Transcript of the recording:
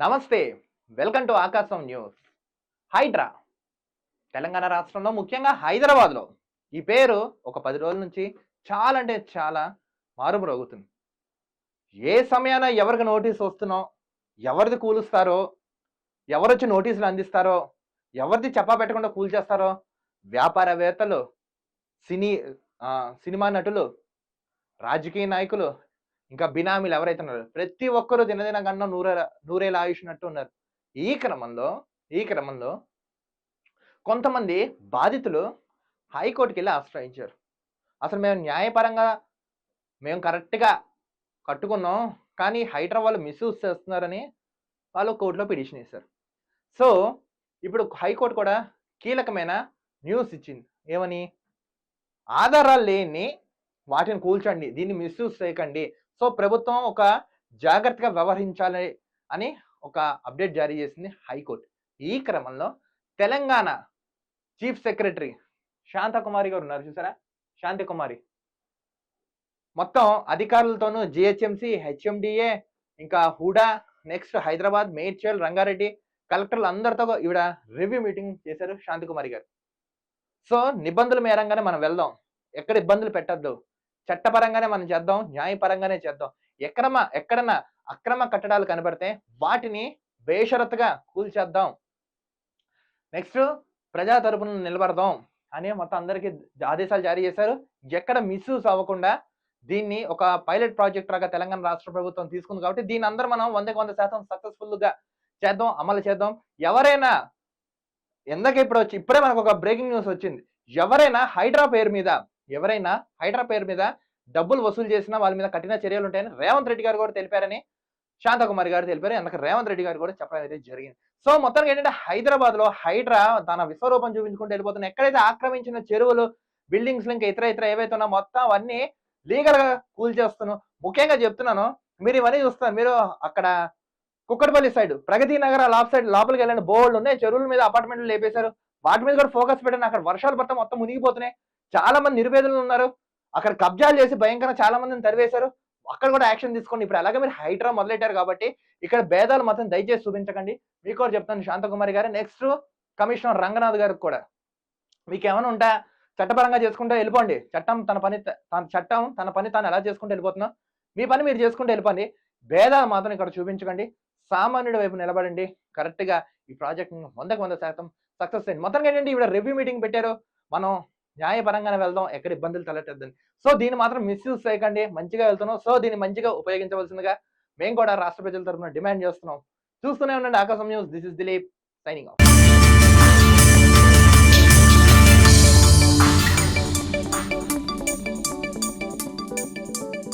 నమస్తే welcome to Aakasam news. HYDRAA Telangana రాష్ట్రంలో ముఖ్యంగా హైదరాబాద్లో. ఈ పేరు ఒక పది రోజుల నుంచి చాలా అంటే చాలా మారుమ్రోగుతుంది. ఏ సమయాన ఎవరికి నోటీస్ వస్తున్నో ఎవరిది కూలుస్తారో ఎవరొచ్చి నోటీసులు అందిస్తారో ఎవరిది చెప్పా పెట్టకుండా కూల్చేస్తారో వ్యాపారవేత్తలు సినీ సినిమా నటులు రాజకీయ నాయకులు ఇంకా బినామీలు ఎవరైతే ఉన్నారో ప్రతి ఒక్కరూ దినదిన కన్నా నూరేల నూరేళ్ళ ఆయుష్నట్టు ఉన్నారు. ఈ క్రమంలో ఈ క్రమంలో కొంతమంది బాధితులు హైకోర్టుకి వెళ్ళి ఆశ్రయించారు. అసలు మేము న్యాయపరంగా మేము కరెక్ట్గా కట్టుకున్నాం కానీ హైదరాబాద్ వాళ్ళు మిస్యూజ్ చేస్తున్నారని వాళ్ళు కోర్టులో పిటిషన్ వేశారు. సో ఇప్పుడు హైకోర్టు కూడా కీలకమైన న్యూస్ ఇచ్చింది. ఏమని? ఆధారాలు లేని వాటిని కూల్చండి దీన్ని మిస్యూజ్ చేయకండి సో ప్రభుత్వం ఒక జాగ్రత్తగా వ్యవహరించాలి అని ఒక అప్డేట్ జారీ చేసింది హైకోర్టు. ఈ క్రమంలో తెలంగాణ చీఫ్ సెక్రటరీ శాంతకుమారి గారు ఉన్నారు చూసారా? శాంతకుమారి. మొత్తం అధికారులతోనూ జిహెచ్ఎంసి హెచ్ఎండిఏ ఇంకా హుడా నెక్స్ట్ హైదరాబాద్ మేడ్చల్ రంగారెడ్డి కలెక్టర్లు అందరితో ఈవిడ రివ్యూ మీటింగ్ చేశారు శాంతికుమారి గారు. సో నిబంధనల మేరంగానే మనం వెళ్దాం. ఎక్కడ ఇబ్బందులు పెట్టద్దు. చట్టపరంగానే మనం చేద్దాం న్యాయపరంగానే చేద్దాం. ఎక్కడమ ఎక్కడన్నా అక్రమ కట్టడాలు కనబడితే వాటిని బేషరత్తుగా కూల్చేద్దాం. నెక్స్ట్ ప్రజా తరపున నిలబడదాం అని మొత్తం అందరికీ ఆదేశాలు జారీ చేశారు. ఎక్కడ మిస్యూస్ అవ్వకుండా దీన్ని ఒక పైలట్ ప్రాజెక్ట్ లాగా తెలంగాణ రాష్ట్ర ప్రభుత్వం తీసుకుంది కాబట్టి దీని అందరూ మనం వందకి వంద శాతం సక్సెస్ఫుల్గా చేద్దాం అమలు చేద్దాం. ఎవరైనా ఎందాక ఇప్పుడు వచ్చి ఇప్పుడే మనకు ఒక బ్రేకింగ్ న్యూస్ వచ్చింది. ఎవరైనా హైడ్రా పేరు మీద ఎవరైనా హైడ్రా పేరు మీద డబ్బులు వసూలు చేసినా వాళ్ళ మీద కఠిన చర్యలు ఉంటాయని రేవంత్ రెడ్డి గారు కూడా తెలిపారని శాంతకుమారి గారు తెలిపారు. అందుకే రేవంత్ రెడ్డి గారు కూడా చెప్పడం అయితే జరిగింది. సో మొత్తానికి ఏంటంటే హైదరాబాద్లో హైడ్రా తన విశ్వరూపం చూపించుకుంటూ వెళ్ళిపోతున్న ఎక్కడైతే ఆక్రమించిన చెరువులు బిల్డింగ్స్ ఇంకా ఇతర ఇతర ఏవైతే ఉన్నా మొత్తం అవన్నీ లీగల్గా కూల్ చేస్తున్నాను ముఖ్యంగా చెప్తున్నాను మీరు ఇవన్నీ చూస్తారు మీరు అక్కడ కుక్కడపల్లి సైడ్ ప్రగతి నగర లాప్ సైడ్ లోపలికి వెళ్ళండి. బోర్డులు ఉన్నాయి. చెరువుల మీద అపార్ట్మెంట్లు లేపేశారు. వాటి మీద కూడా ఫోకస్ పెట్టండి. అక్కడ వర్షాలు పడితే మొత్తం మునిగిపోతున్నాయి. చాలా మంది నిరుపేదలు ఉన్నారు. అక్కడ కబ్జాలు చేసి భయంకరంగా చాలా మందిని తరివేశారు. అక్కడ కూడా యాక్షన్ తీసుకోండి. ఇప్పుడు అలాగే మీరు హైడ్రా మొదలెట్టారు కాబట్టి ఇక్కడ భేదాలు మాత్రం దయచేసి చూపించకండి. మీకు కూడా చెప్తాను శాంతకుమారి గారు. నెక్స్ట్ కమిషనర్ రంగనాథ్ గారికి కూడా. మీకు ఏమైనా ఉంటా? చట్టపరంగా చేసుకుంటే వెళ్ళిపోండి. చట్టం తన పని తన చట్టం తన పని తాను ఎలా చేసుకుంటే వెళ్ళిపోతున్నా? మీ పని మీరు చేసుకుంటే వెళ్ళిపోండి. భేదాలు మాత్రం ఇక్కడ చూపించకండి. సామాన్యుడి వైపు నిలబడండి. కరెక్ట్గా ఈ ప్రాజెక్ట్ వందకు వంద శాతం సక్సెస్ అయింది మొత్తంగా ఏంటంటే ఈవిడ రివ్యూ మీటింగ్ పెట్టారు. మనం న్యాయపరంగానే వెళ్దాం ఎక్కడ ఇబ్బందులు తలెట్టద్దని. సో దీన్ని మాత్రం మిస్యూజ్ చేయకండి మంచిగా వెళ్తున్నాం. సో దీన్ని మంచిగా ఉపయోగించవలసిందిగా మేము కూడా రాష్ట్ర ప్రజల తరఫున డిమాండ్ చేస్తున్నాం. చూస్తూనే ఉండండి Aakasam news. This is Dilip signing off